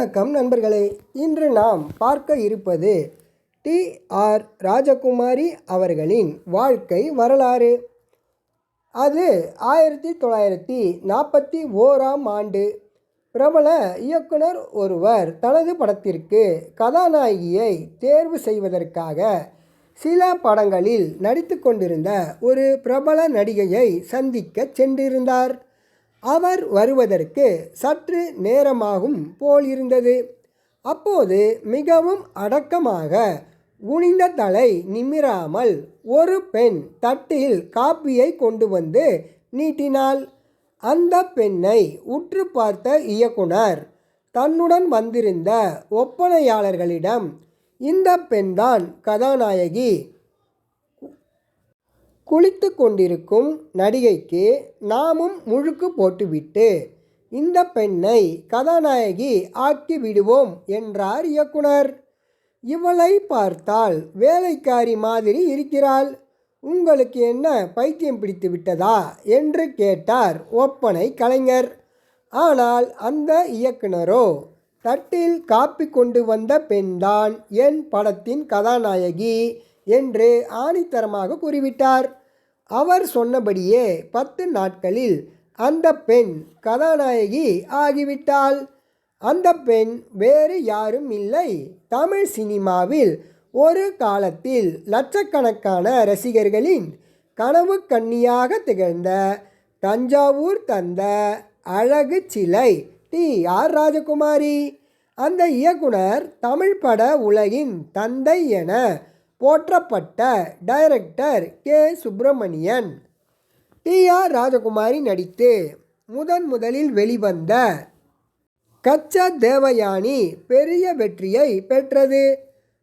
வணக்கம் நண்பர்களே. இன்று நாம் பார்க்க இருப்பது டி. ஆர். ராஜகுமாரி அவர்களின் வாழ்க்கை வரலாறு. அது ஆயிரத்தி தொள்ளாயிரத்தி நாற்பத்தி ஓராம் ஆண்டு. பிரபல இயக்குனர் ஒருவர் தனது படத்திற்கு கதாநாயகியை தேர்வு செய்வதற்காக சில படங்களில் நடித்து கொண்டிருந்த ஒரு பிரபல நடிகையை சந்திக்க சென்றிருந்தார். அவர் வருவதற்கு சற்று நேரமாகும் போல் இருந்தது. அப்போது மிகவும் அடக்கமாக குனிந்த தலை நிமிராமல் ஒரு பெண் தட்டில் காப்பியை கொண்டு வந்து நீட்டினாள். அந்த பெண்ணை உற்று பார்த்த இயக்குனர் தன்னுடன் வந்திருந்த ஒப்பனையாளர்களிடம் இந்த பெண்தான் கதாநாயகி. குளித்து கொண்டிருக்கும் நடிகைக்கு நாமும் முழுக்கு போட்டுவிட்டு இந்த பெண்ணை கதாநாயகி ஆக்கி விடுவோம் என்றார் இயக்குனர். இவளை பார்த்தால் வேலைக்காரி மாதிரி இருக்கிறாள். உங்களுக்கு என்ன பைத்தியம் பிடித்து விட்டதா? என்று கேட்டார் ஒப்பனை கலைஞர். ஆனால் அந்த இயக்குனரோ தட்டில் காப்பி கொண்டு வந்த பெண்தான் என் படத்தின் கதாநாயகி என்று ஆணித்தரமாக கூறிவிட்டார். அவர் சொன்னபடியே பத்து நாட்களில் அந்த பெண் கதாநாயகி ஆகிவிட்டாள். அந்த பெண் வேறு யாரும் இல்லை. தமிழ் சினிமாவில் ஒரு காலத்தில் லட்சக்கணக்கான ரசிகர்களின் கனவு கண்ணியாக திகழ்ந்த தஞ்சாவூர் தந்த அழகு சிலை டி. ஆர். ராஜகுமாரி. அந்த இயக்குனர் தமிழ் பட உலகின் தந்தை என போற்றப்பட்ட director K. Subramanian. T. R. Rajakumari நடித்து முதன் முதலில் வெளிவந்த கச்சா தேவயானி பெரிய வெற்றியை பெற்றது.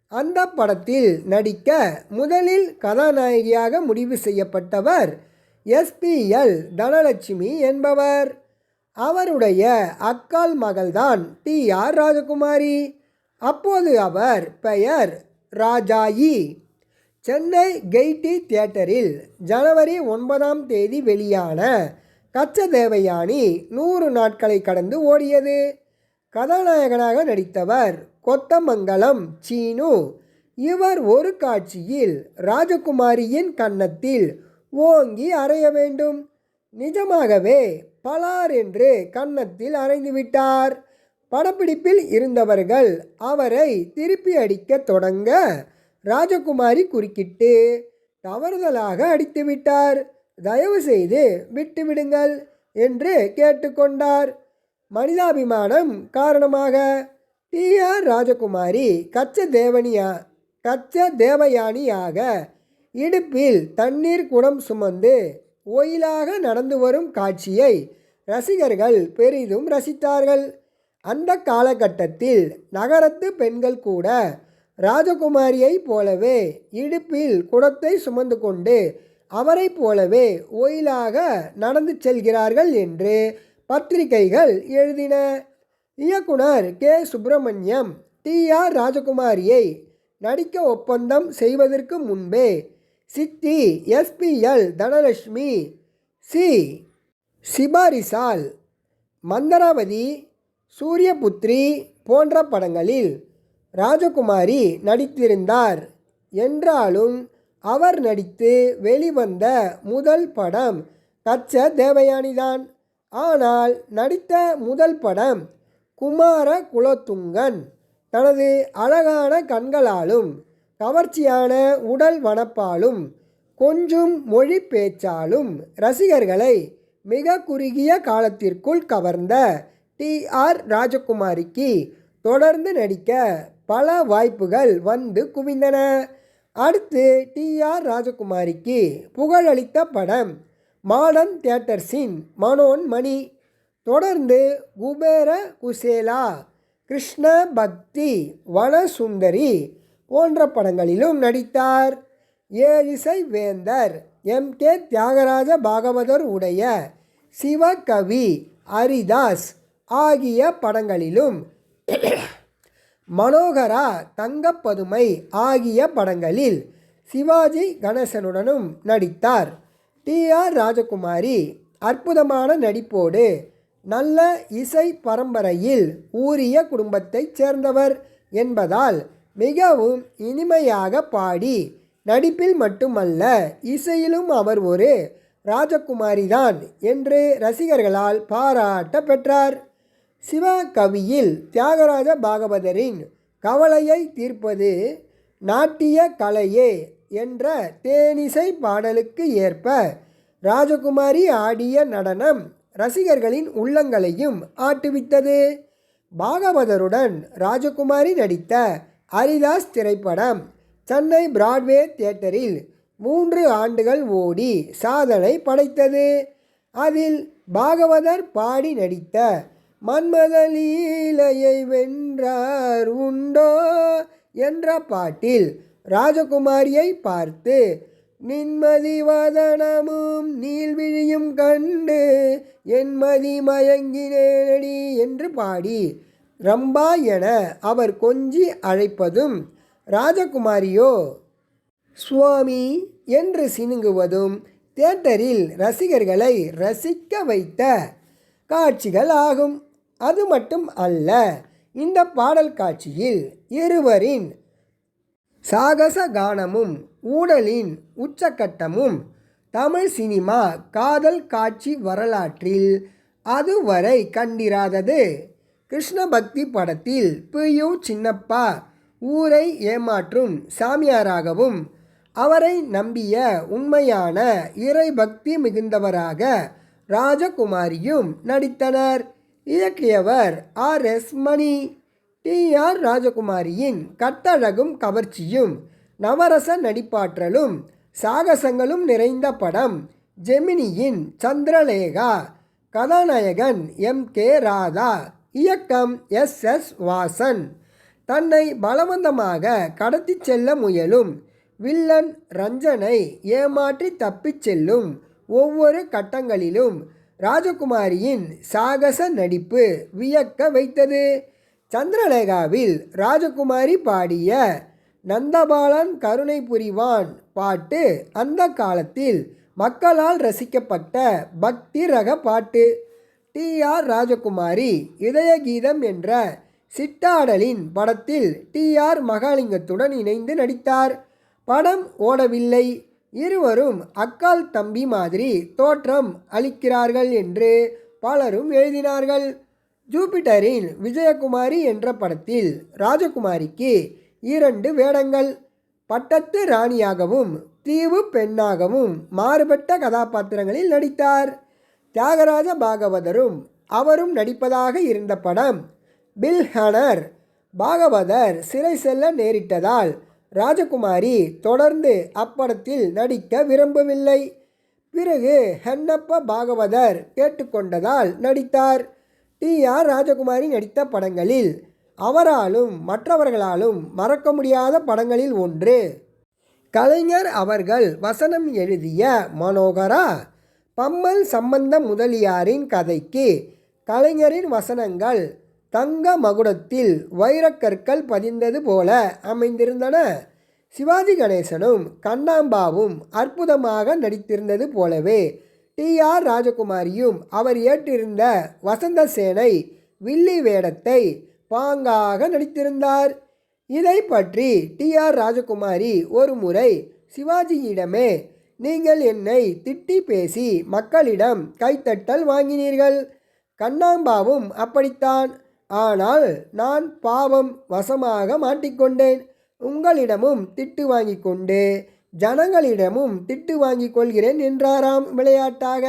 அந்த படத்தில் நடிக்க முதலில் கதாநாயகியாக முடிவு செய்யப்பட்டவர் எஸ்பிஎல் தனலட்சுமி என்பவர். அவருடைய அக்கால் மகள்தான் டி. ஆர். ராஜகுமாரி. அப்போது அவர் பெயர் ராஜாயி. சென்னை கெய்டி தியேட்டரில் ஜனவரி ஒன்பதாம் தேதி வெளியான கச்ச தேவயானி நூறு நாட்களை கடந்து ஓடியது. கதாநாயகனாக நடித்தவர் கொத்தமங்கலம் சீனு. இவர் ஒரு காட்சியில் ராஜகுமாரியின் கன்னத்தில் ஓங்கி அறைய வேண்டும். நிஜமாகவே பலார் என்று கன்னத்தில் அறைந்துவிட்டார். படப்பிடிப்பில் இருந்தவர்கள் அவரை திருப்பி அடிக்க தொடங்க ராஜகுமாரி குறுக்கிட்டு தவறுதலாக அடித்துவிட்டார் தயவு செய்து விட்டுவிடுங்கள் என்று கேட்டுக்கொண்டார். மனிதாபிமானம் காரணமாக டி. ஆர். ராஜகுமாரி கச்ச தேவனியா கச்ச தேவயானியாக இடுப்பில் தண்ணீர் குடம் சுமந்து ஒயிலாக நடந்து வரும் காட்சியை ரசிகர்கள் பெரிதும் ரசித்தார்கள். அந்த காலகட்டத்தில் நகரத்து பெண்கள் கூட ராஜகுமாரியைப் போலவே இடுப்பில் குடத்தை சுமந்து கொண்டு அவரைப் போலவே ஒயிலாக நடந்து செல்கிறார்கள் என்று பத்திரிகைகள் எழுதின. இயக்குனர் கே. சுப்பிரமணியம் டி. ஆர். ராஜகுமாரியை நடிக்க ஒப்பந்தம் செய்வதற்கு முன்பே சித்தி எஸ்பிஎல் தனலட்சுமி சி. சிபாரிசால் மந்தராவதி சூரியபுத்ரி போன்ற படங்களில் ராஜகுமாரி நடித்திருந்தார். என்றாலும் அவர் நடித்து வெளிவந்த முதல் படம் கச்ச தேவயானிதான். ஆனால் நடித்த முதல் படம் குமார குலத்துங்கன். தனது அழகான கண்களாலும் கவர்ச்சியான உடல் வனப்பாலும் கொஞ்சம் மொழி பேச்சாலும் ரசிகர்களை மிக குறுகிய காலத்திற்குள் கவர்ந்த டி. ஆர். ராஜகுமாரிக்கு தொடர்ந்து நடிக்க பல வாய்ப்புகள் வந்து குவிந்தன. அடுத்து டி. ஆர். ராஜகுமாரிக்கு புகழளித்த படம் மாடர்ன் தியேட்டர்ஸின் மனோன் மணி தொடர்ந்து குபேர குசேலா கிருஷ்ண பக்தி வனசுந்தரி போன்ற படங்களிலும் நடித்தார். ஏழிசை வேந்தர் எம். கே. தியாகராஜ பாகவதர் உடைய சிவகவி ஹரிதாஸ் ஆகிய படங்களிலும் மனோகரா தங்கப்பதுமை ஆகிய படங்களில் சிவாஜி கணேசனுடனும் நடித்தார். டி. ஆர். ராஜகுமாரி அற்புதமான நடிப்போடு நல்ல இசை பரம்பரையில் ஊரிய குடும்பத்தைச் சேர்ந்தவர் என்பதால் மிகவும் இனிமையாக பாடி நடிப்பில் மட்டுமல்ல இசையிலும் அவர் ஒரு ராஜகுமாரிதான் என்று ரசிகர்களால் பாராட்ட பெற்றார். சிவகவியில் தியாகராஜ பாகவதரின் கவலையை தீர்ப்பது நாட்டிய கலையே என்ற தேனிசை பாடலுக்கு ஏற்ப ராஜகுமாரி ஆடிய நடனம் ரசிகர்களின் உள்ளங்களையும் ஆட்டுவித்தது. பாகவதருடன் ராஜகுமாரி நடித்த ஹரிதாஸ் திரைப்படம் சென்னை பிராட்வே தியேட்டரில் மூன்று ஆண்டுகள் ஓடி சாதனை படைத்தது. அதில் பாகவதர் பாடி நடித்த மன்மத லீலையை வென்றார் உண்டோ என்ற பாட்டில் ராஜகுமாரியை பார்த்து நின்மதி வதனமும் நீள்விழியும் கண்டு என்மதி மயங்கினேனடி என்று பாடி ரம்பா என அவர் கொஞ்சி அழைப்பதும் ராஜகுமாரியோ சுவாமி என்று சினுங்குவதும் தியேட்டரில் ரசிகர்களை ரசிக்க வைத்த காட்சிகள் ஆகும் அது மட்டும் அல்ல இந்த பாடல் காட்சியில் இருவரின் சாகச கானமும் ஊடலின் உச்சக்கட்டமும் தமிழ் சினிமா காதல் காட்சி வரலாற்றில் அதுவரை கண்டிராதது. கிருஷ்ண பக்தி படத்தில் பியு சின்னப்பா ஊரை ஏமாற்றும் சாமியாராகவும் அவரை நம்பிய உண்மையான இறை பக்தி மிகுந்தவராக ராஜகுமாரியும் நடித்தனர். இயக்கியவர் R. S. Mani. T. R. ராஜகுமாரியின் கட்டழகும் கவர்ச்சியும் நவரச நடிப்பாற்றலும் சாகசங்களும் நிறைந்த படம் ஜெமினியின் சந்திரலேகா கதாநாயகன் எம். கே. ராதா இயக்கம் எஸ். எஸ். வாசன். தன்னை பலவந்தமாக கடத்திச் செல்ல முயலும் வில்லன் ரஞ்சனை ஏமாற்றி தப்பிச் செல்லும் ஒவ்வொரு கட்டங்களிலும் ராஜகுமாரியின் சாகச நடிப்பு வியக்க வைத்தது. சந்திரலேகாவில் ராஜகுமாரி பாடிய நந்தபாலன் கருணை புரிவான் பாட்டு அந்த காலத்தில் மக்களால் ரசிக்கப்பட்ட பக்தி ரக பாட்டு. டி. ஆர். ராஜகுமாரி இதயகீதம் என்ற சிட்டாடலின் படத்தில் டி. ஆர். மகாலிங்கத்துடன் இணைந்து நடித்தார். படம் ஓடவில்லை. இருவரும் அக்கால் தம்பி மாதிரி தோற்றம் அளிக்கிறார்கள் என்று பலரும் எழுதினார்கள். ஜூபிட்டரின் விஜயகுமாரி என்ற படத்தில் ராஜகுமாரிக்கு இரண்டு வேடங்கள். பட்டத்து ராணியாகவும் தீவு பெண்ணாகவும் மாறுபட்ட கதாபாத்திரங்களில் நடித்தார். தியாகராஜ பாகவதரும் அவரும் நடிப்பதாக இருந்த படம் பில் ஹனர் பாகவதர் சிறை செல்ல நேரிட்டதால் ராஜகுமாரி தொடர்ந்து அப்படத்தில் நடிக்க விரும்பவில்லை. பிறகு ஹென்னப்ப பாகவதர் கேட்டுக்கொண்டதால் நடித்தார். டி. ஆர். ராஜகுமாரி நடித்த படங்களில் அவராலும் மற்றவர்களாலும் மறக்க முடியாத படங்களில் ஒன்று. கலைஞர் அவர்கள் வசனம் எழுதிய மனோகரா பம்மல் சம்பந்த முதலியாரின் கதைக்கு கலைஞரின் வசனங்கள் தங்க மகுடத்தில் வைரக்கற்கள் பதிந்தது போல அமைந்திருந்தன. சிவாஜி கணேசனும் கண்ணாம்பாவும் அற்புதமாக நடித்திருந்தது போலவே டி. ஆர். ராஜகுமாரியும் அவர் ஏற்றிருந்த வசந்த சேனை வில்லி வேடத்தை பாங்காக நடித்திருந்தார். இதை பற்றி டி. ஆர். ராஜகுமாரி ஒரு முறை சிவாஜியிடமே நீங்கள் என்னை திட்டி பேசி மக்களிடம் கைத்தட்டல் வாங்கினீர்கள். கண்ணாம்பாவும் அப்படித்தான். ஆனால் நான் பாவம் வசமாக மாட்டிக்கொண்டேன். உங்களிடமும் திட்டு வாங்கி கொண்டு ஜனங்களிடமும் திட்டு வாங்கி கொள்கிறேன் என்றாராம் விளையாட்டாக.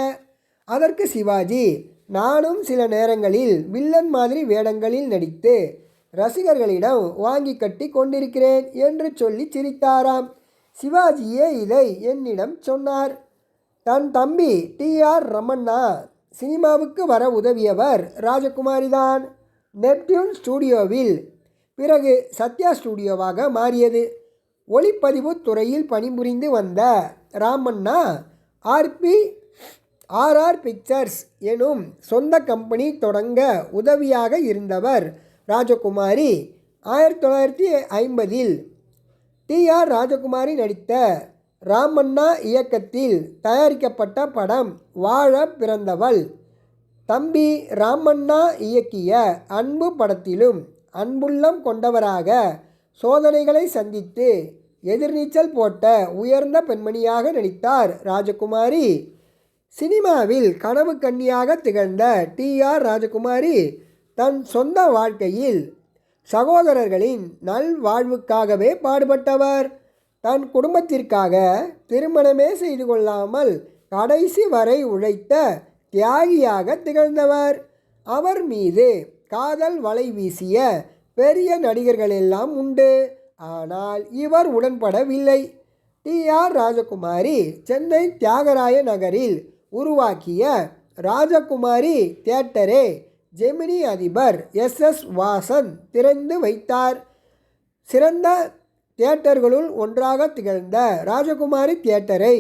அதற்கு சிவாஜி நானும் சில நேரங்களில் வில்லன் மாதிரி வேடங்களில் நடித்து ரசிகர்களிடம் வாங்கி கட்டி கொண்டிருக்கிறேன் என்று சொல்லி சிரித்தாராம். சிவாஜியே இதை என்னிடம் சொன்னார். தன் தம்பி டி ஆர் ரமண்ணா சினிமாவுக்கு வர உதவியவர் ராஜகுமாரிதான். நெப்டியூன் ஸ்டூடியோவில் பிறகு சத்யா ஸ்டூடியோவாக மாறியது. ஒளிப்பதிவு துறையில் பணிபுரிந்து வந்த ராமண்ணா ஆர்பி ஆர்ஆர் பிக்சர்ஸ் எனும் சொந்த கம்பெனி தொடங்க உதவியாக இருந்தவர் ராஜகுமாரி. ஆயிரத்தி தொள்ளாயிரத்தி ஐம்பதில் டி ஆர் ராஜகுமாரி நடித்த ராமண்ணா இயக்கத்தில் தயாரிக்கப்பட்ட படம் வாழ பிறந்தவள். தம்பி ராமண்ணா இயக்கிய அன்பு படத்திலும் அன்புள்ளம் கொண்டவராக சோதனைகளை சந்தித்து எதிர்நீச்சல் போட்ட உயர்ந்த பெண்மணியாக நடித்தார் ராஜகுமாரி. சினிமாவில் கனவு கன்னியாக திகழ்ந்த டி ஆர் ராஜகுமாரி தன் சொந்த வாழ்க்கையில் சகோதரர்களின் நல்வாழ்வுக்காகவே பாடுபட்டவர். தன் குடும்பத்திற்காக திருமணமே செய்து கொள்ளாமல் கடைசி வரை உழைத்த தியாகியாக திகழ்ந்தவர். அவர் மீது காதல் வலை வீசிய பெரிய நடிகர்கள் எல்லாம் உண்டு. ஆனால் இவர் உடன்படவில்லை. டி. ஆர். ராஜகுமாரி சென்னை தியாகராய நகரில் உருவாக்கிய ராஜகுமாரி தியேட்டரே ஜெமினி அதிபர் எஸ். எஸ். வாசன் திறந்து வைத்தார். சிறந்த தியேட்டர்களுள் ஒன்றாக திகழ்ந்த ராஜகுமாரி தியேட்டரை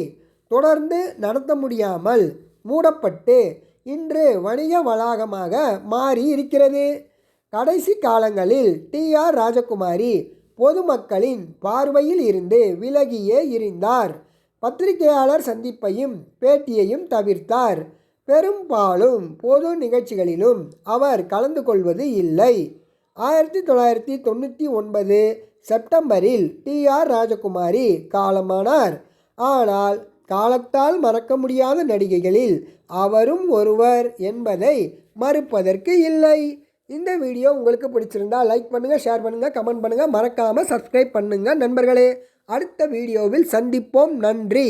தொடர்ந்து நடத்த முடியாமல் மூடப்பட்டு இன்று வணிக வளாகமாக மாறி இருக்கிறது. கடைசி காலங்களில் டி. ஆர். ராஜகுமாரி பொதுமக்களின் பார்வையில் இருந்து விலகியே இருந்தார். பத்திரிகையாளர் சந்திப்பையும் பேட்டியையும் தவிர்த்தார். பெரும்பாலும் பொது நிகழ்ச்சிகளிலும் அவர் கலந்து கொள்வது இல்லை. ஆயிரத்தி தொள்ளாயிரத்தி தொண்ணூற்றி ஒன்பது செப்டம்பரில் டி. ஆர். ராஜகுமாரி காலமானார். ஆனால் காலத்தால் மறக்க முடியாத நடிகைகளில் அவரும் ஒருவர் என்பதை மறுப்பதற்கு இல்லை. இந்த வீடியோ உங்களுக்கு பிடிச்சிருந்தா லைக் பண்ணுங்கள் ஷேர் பண்ணுங்கள் கமெண்ட் பண்ணுங்கள் மறக்காமல் சப்ஸ்கிரைப் பண்ணுங்கள் நண்பர்களே. அடுத்த வீடியோவில் சந்திப்போம். நன்றி.